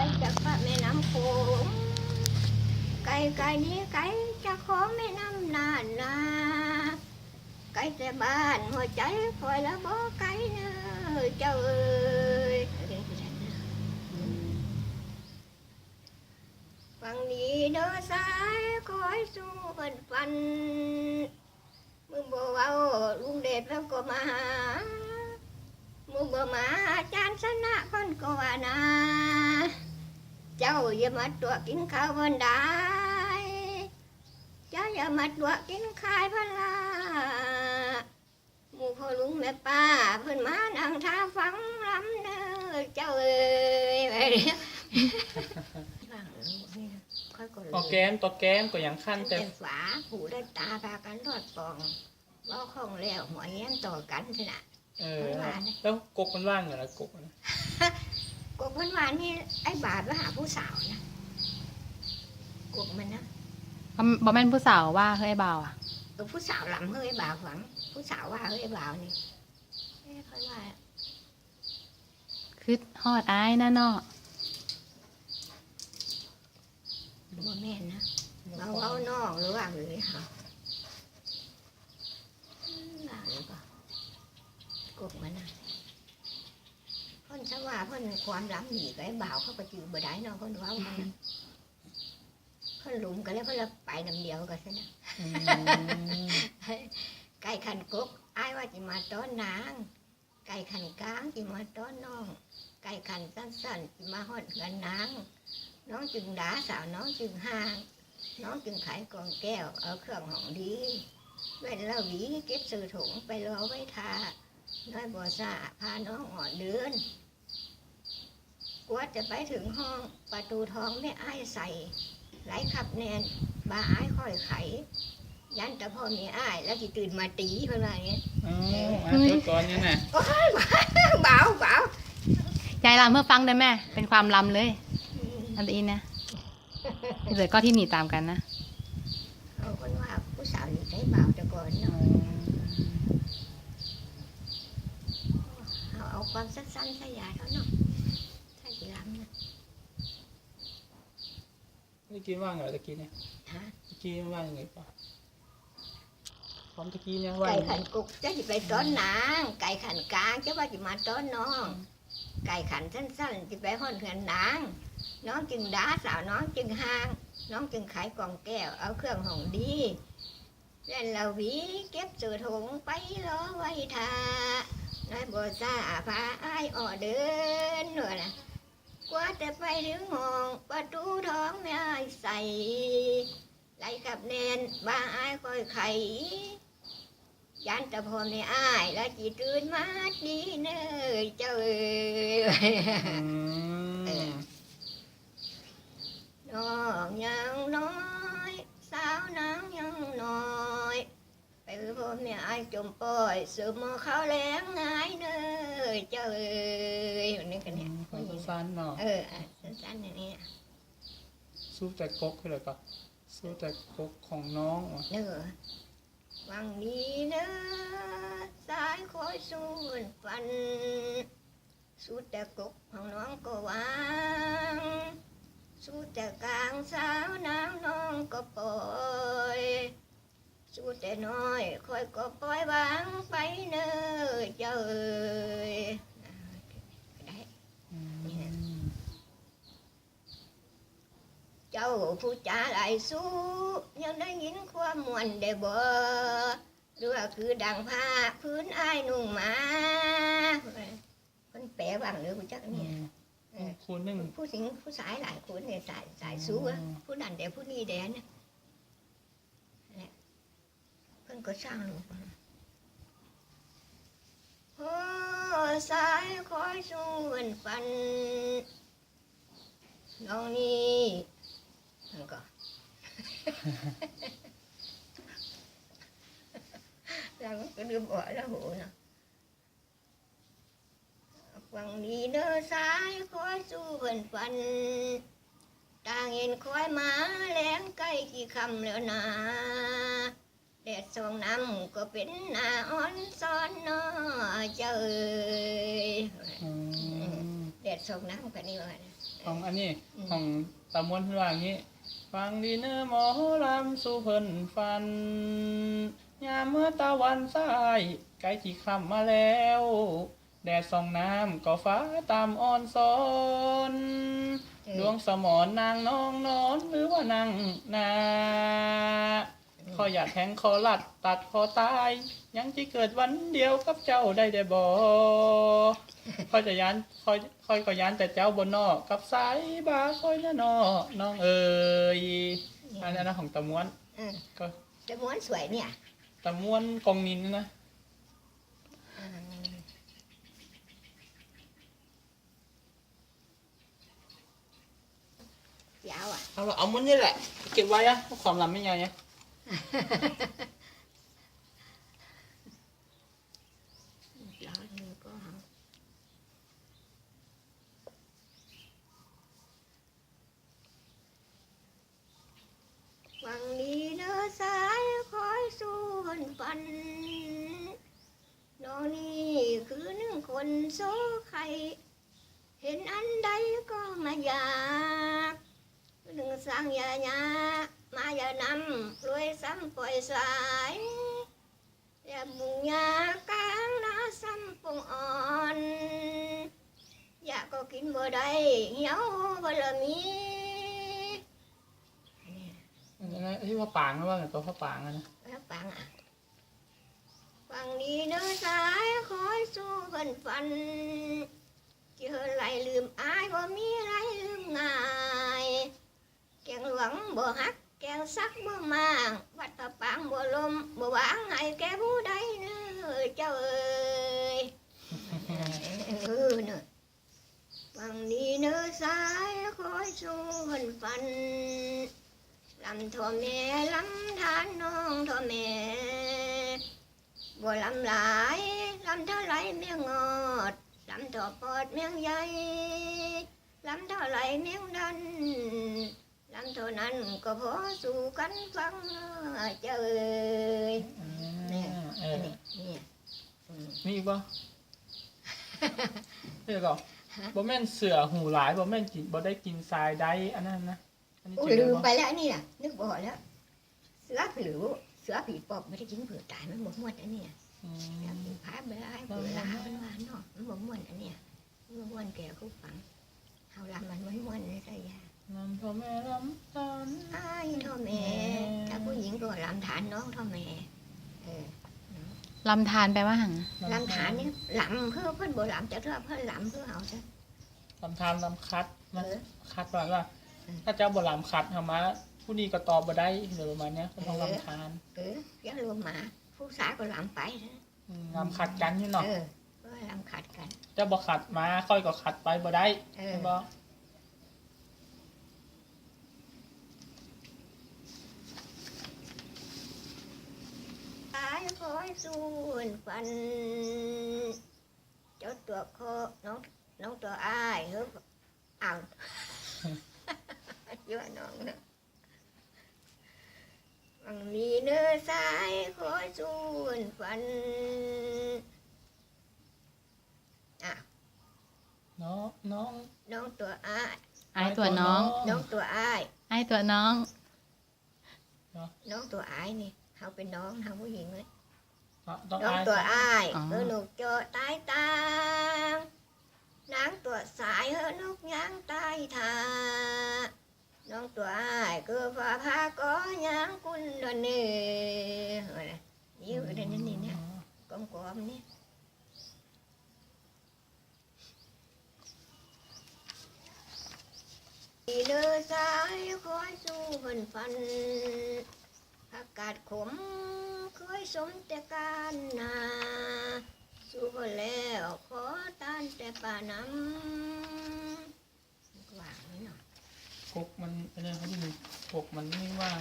ไก่จากพระแม่น้ำโขงไก่ไก่นี้ไก่จะขอแม่น้ำนานนาไก่แต่บ้านหัวใจคอยละบ่ไก่เนอเจ้าเอ้ยฟังนี้เด้อสายคอยสู้เพิ่นฟันมึงบอกว่าลุงเดชแล้วก็มาหามึงบ่มาอาจารย์ชนะคนก็ว่านะ เจ้าอย่ามาตัวกินข้าววันใดเจ้าอย่ามาตัวกินข้าวพะลาหมู่พ่อลุงแม่ป้าเพิ่นมานั่งท่าฟังลำเด้อเจ้าเอ้ยไปเด้อว่างเลยนี่นะค่อยกดเลยออกแก้มตัวแก้มก็ยังขั้นแต่แต่ฝาหูได้ตาพากันรอดปองเว่าของแล้วหัวแย้มต่อกันสินะเออมันหวานนะแล้วกกมันว่างเหรอกกมัน กบมันหวานนี่ไอ้บาทมาหาผู้สาวนะกบมันนะบอแม่นผู้สาวว่าเฮ้ยเบาอะเออผู้สาวลำเฮ้ยบ่าวฝัง ผู้สาวว่าเฮ้ยบ่าวนี่เอ้ยค่อยว่าคือฮอดอายนะเนาะบ่แม่นนะเราเอาน้องหรือว่าหรือเหรออืมว่าหรือเปล่ากบมันนะเพ่นชว่าเพ่นความล้ำหนีกับไอ้บ่าวเขาก็จือบ่ได้เนาะเพ่นเว่ามันนะเพ่นหลุมกันแล้วเพ่นละไปน้ำเดียวกันซะนะอืมไก่ขันกบอ้ายว่าจะมาต้อนนาง ไก่ขันกลางจะมาต้อนน้อง ไก่ขันสั้นๆจะมาหอดเงินนางน้องจึงด่าสาวน้องจึงห่าง น้องจึงขายกล่องแก้ว เอาเครื่องของดีเว้นละหวีเก็บสื่อถุงไปรอไว้ทาน้อยบัวซาพาน้องอ่อนเดือน กว่าจะไปถึงห้องประตูทองไม่อ้ายใส่ ไหลขับแนนบาอ้ายค่อยไข ยันแต่พ่อมีอ้าย แล้วจะตื่นมาตีเพื่อนว่าอย่างเงี้ยอ๋ออะเดี๋ยวก่อนเนี่ยนะเบาเบายายลำเพื่อฟังได้แม่ เป็นความลำเลย อันนี้นะเดี๋ยวก็ที่หนีตามกันนะเขาคนว่าผู้สาวนี่ใช้เบาแต่ก่อนเนาะเอาเอาความสั้นๆใส่ยาเท่าเนาะใส่กีฬานะ ตะ กี้ว่างเหรอตะกี้เนี่ยฮะตะกี้มันว่างยังไงป่ะพร้อมตะกี้เนี่ยว่างไก่ขันกุกจะจะไปต้อนนาง ไก่ขันกลางจะว่าจะมาต้อนน้อง ไก่ขันสั้นๆจะไปห้อนเหือนนาง น้องจึงด่าสาวน้องจึงห่าง น้องจึงขายกล่องแก้วเอาเครื่องหองดีเล่นเราหวีเก็บสื่อถุงไปรอไว้ทาน้อยบัวซาพาอ้ายอ่อเดินหน่อยนะ กว่าจะไปถึงห้องประตูท้องไม่อ้ายใส่ไหลกับแนนบ้าอ้ายคอยไขยันแต่พอไม่อ้าย แล้วจีตื่นมาดีเนยเจ้าเอ้ยอืมน้องยังน้อย สาวนางยังน้อยไปพ่อแม่อ้ายจมปล่อยสืบมอเขาแรงงายเนยเจ้าเอ้ยอันนี้กันเนี่ย สั้นๆเนาะเอออะสั้นๆอย่างนี้สู้แต่กกเลยป่ะสู้แต่กกของน้องอะเนอวังนี้เนอสายคอยสู้ฟัน สู้แต่กกของน้องก็วาง สู้แต่กลางสาวน้ำน้องก็ปล่อยสู้แต่น้อยคอยก็ปล่อยวางไปเนอเจ้าเอ้ยอ่าได้ อืม เจ้าผู้จาหลายสู้ยังได้ยินความมวนได้บ่หรือว่าคือดังผ้าพื้นอ้ายนุ่งมาคนแปลว่างหรือผู้จักอืเนี่ยมเออคูณหนึ่งผู้สิงผู้สายหลายคนเนี่ยสายสายสู้อะอืมผู้นั้นแต่ผู้นี้แดนเนี่ยเนี่ยเพิ่นก็สร้างลูกมาโอ้สายคอยสู้เพิ่นฟันน้องนี่ มันก็แล้วมันก็ลืมอ่อยแล้วโหเนาะฟังดีเด้อสายคอยสู้เพิ่นฟัน ต่างเห็นคอยมาแล้งใกล้กี่คำแล้วนะแดดส่องน้ำก็เป็นหน้าอ่อนซ้อนเนาะเจ้าเอ้ยอืมแดดส่องน้ำกันนี่ว่านะของอันนี้อืมของตะมวนเพื่อว่าอย่างนี้ ฟังดีเนอหมอลำสู่เพิ่นฟัน ยามเมื่อตะวันสายใกล้จีคำมาแล้ว แดดส่องน้ำก็ฟ้าตามอ่อนซอนเออดวงสมอนนางนองนอนหรือว่านางนา ขออยากแทงคอลัดตัดคอตาย ยังที่เกิดวันเดียวกับเจ้าได้ได้บอคอยจะยานคอยคอยก็ยานแต่เจ้าบนนอกกับสายบาคอยนะนอน้องเอ๋ยอันนั้นนะของตะม้วนเออก็จะม้วนสวยเนี่ยตะม้วนกองนินนะอืมยาวอะ เอาละเอามันนี่แหละ เก็บไว้อะความลำไม่ใหญ่อะ ร้อนมือก็หาวังนี้เนื้อสายคอยสู้หันฟันน้องนี่คือหนึ่งคนโซไข่เห็นอันใดก็มาอยากหนึ่งสร้างยาย่านำรวยซ้ำปล่อยสายอย่ามุงยาก ลางนาซ้ำปงอ่อนอยากก็กินบ่ได้เหี่ยวบ่ละมีอันนี้อันนั้นที่ว่าปางนะว่าไงตัวพ่อปางอะนะแล้วฟังอะฟังนี้เนื้อสายคอยสู้เพิ่นฟั นเจอไหลลืมอายบ่มีไรลืมง่ายแกงหลวงบ่ฮักแกงซักบ่มางวัดตะปางบ่ลมบ่วา งให้แกผู้ใดเนื้อเจ้าเอ้ยเออเนื้อะฟังนี้เนื้อสายคอยสู้เพิ่นฟันลำทอแม่ลำทานน้องทอแม่บ่ลำหลายลำเท่าไรเมียงงอดลำต่อปอดเมียงใหญ่ลำเท่าไรเมียงดันลำเท่านั้นก็พอสู่กันฟังเจ้าเอ้ยเนี่ยเออันอนี้เนี่ยอืมมีอีกปะเดี๋ยวก่อนบ่แม่นเสือหูหลายบ่แม่นกินบ่ได้กินทรายได้อันนั้นนะอันนี้โอ้จริงลืมบ่ไปแล้วอันนี่น่ะ นึกบ่ออกแล้ว เสือผิวเสือผีปอบไม่ได้กินเผือกตายมันหมดหมดอันเนี้ยอือยากมกินพายเบลาให้เบลามันว่าเนาะมันบ่ม่วนอันเนี้ยมันบ่ม่วนแก่คู่ฟังเฮาลำมันม่วนม่วนเลยใช่ยา น้ำพ่อแม่ลำตาลอ้ายท่อแม่ถ้าผู้หญิงก็ลำฐานน้องท่อแม่เออลำธารแปลว่าหังลำฐานนี่ลำเพื่อเพิ่นบ่ลำจะเท่าเพิ่นลำเพื่อเฮาซะ ลำทานลำคัดเอมันอคัดว่าว่าอืมถ้าเจ้าบ่ลำคัดทำมาผู้นี้ก็ตอบบ่ได้หรือประมาณเนี้ยก็ต้องลำทานเอออย่ารวมหมาผู้สายก็ลำไปนะอืมลำคัดกันนี่เนาะเออก็ลำขัดกัน เจ้าบ่ขัดมาค่อยก็ขัดไปบ่ได้เออใช่บ่ตายคอยสู้ฟันเจ้าตัวโคน้อ งน้องตัวอ้ายเฮ้ยอ้าวยั่วน้องเนอะวังมีเนื้อสายคอยสู้ฟันอะน้ องน้องน้องตัวอ้ายไอายตัวน้องน้องตัวอ้ายไอายตัวน้องน้องตัวอ้ายนี่เขาเป็นน้องเขาผู้หญิงเลยอะต้องน้องอายตัวอ้ายอ๋อเออหนูเจอตายตางนางตัวสายเออนกยางตายทาน้องตัวอ้ายคือฟ้าพาก็ยางกุนดอนเน่เฮ้ยยิ้วอะไรนี่นี่เนี่ยกลมกลมๆนี่อีเลือสายคอยสู้เพิ่นฟัน อากาศขมเคยสมแต่การนาสู้ก็แล้วขอต้านแต่ป่าน้ำว่างนี่หน่อยกกมันอะไรเขาที่มีกกมันไม่ว่า